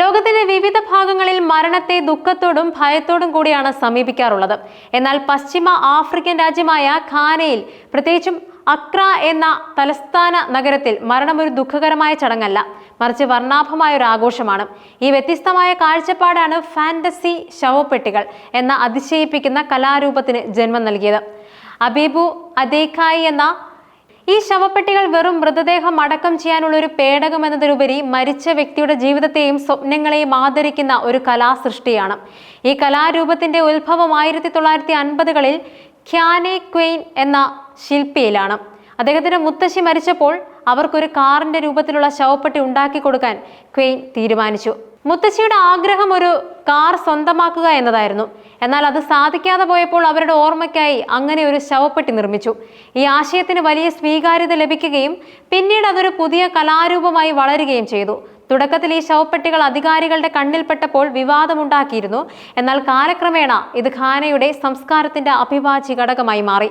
ലോകത്തിന്റെ വിവിധ ഭാഗങ്ങളിൽ മരണത്തെ ദുഃഖത്തോടും ഭയത്തോടും കൂടിയാണ് സമീപിക്കാറുള്ളത്. എന്നാൽ പശ്ചിമ ആഫ്രിക്കൻ രാജ്യമായ ഖാനയിൽ പ്രത്യേകിച്ചും അക്ര എന്ന തലസ്ഥാന നഗരത്തിൽ മരണം ഒരു ദുഃഖകരമായ ചടങ്ങല്ല. മറിച്ച് വർണാഭമായ ഒരു ആഘോഷമാണ്. ഈ വ്യത്യസ്തമായ കാഴ്ചപ്പാടാണ് ഫാന്റസി ശവപ്പെട്ടികൾ എന്ന അതിശയിപ്പിക്കുന്ന കലാരൂപത്തിന് ജന്മം നൽകിയത്. അബീബു അദേഖായി എന്ന ഈ ശവപ്പെട്ടികൾ വെറും മൃതദേഹം അടക്കം ചെയ്യാനുള്ള ഒരു പേടകം എന്നതിലുപരി മരിച്ച വ്യക്തിയുടെ ജീവിതത്തെയും സ്വപ്നങ്ങളെയും ആദരിക്കുന്ന ഒരു കലാസൃഷ്ടിയാണ്. ഈ കലാരൂപത്തിന്റെ ഉത്ഭവം ആയിരത്തി തൊള്ളായിരത്തി അൻപതുകളിൽ ഖ്യാനെ ക്വെയിൻ എന്ന ശില്പിയിലാണ്. അദ്ദേഹത്തിന്റെ മുത്തശ്ശി മരിച്ചപ്പോൾ അവർക്കൊരു കാറിന്റെ രൂപത്തിലുള്ള ശവപ്പെട്ടി ഉണ്ടാക്കി കൊടുക്കാൻ ക്വെയിൻ തീരുമാനിച്ചു. മുത്തശ്ശിയുടെ ആഗ്രഹം ഒരു കാർ സ്വന്തമാക്കുക എന്നതായിരുന്നു. എന്നാൽ അത് സാധിക്കാതെ പോയപ്പോൾ അവരുടെ ഓർമ്മയ്ക്കായി അങ്ങനെ ഒരു ശവപ്പെട്ടി നിർമ്മിച്ചു. ഈ ആശയത്തിന് വലിയ സ്വീകാര്യത ലഭിക്കുകയും പിന്നീട് അതൊരു പുതിയ കലാരൂപമായി വളരുകയും ചെയ്തു. തുടക്കത്തിൽ ഈ ശവപ്പെട്ടികൾ അധികാരികളുടെ കണ്ണിൽപ്പെട്ടപ്പോൾ വിവാദമുണ്ടാക്കിയിരുന്നു. എന്നാൽ കാലക്രമേണ ഇത് ഖാനയുടെ സംസ്കാരത്തിന്റെ അഭിവാജ്യ ഘടകമായി മാറി.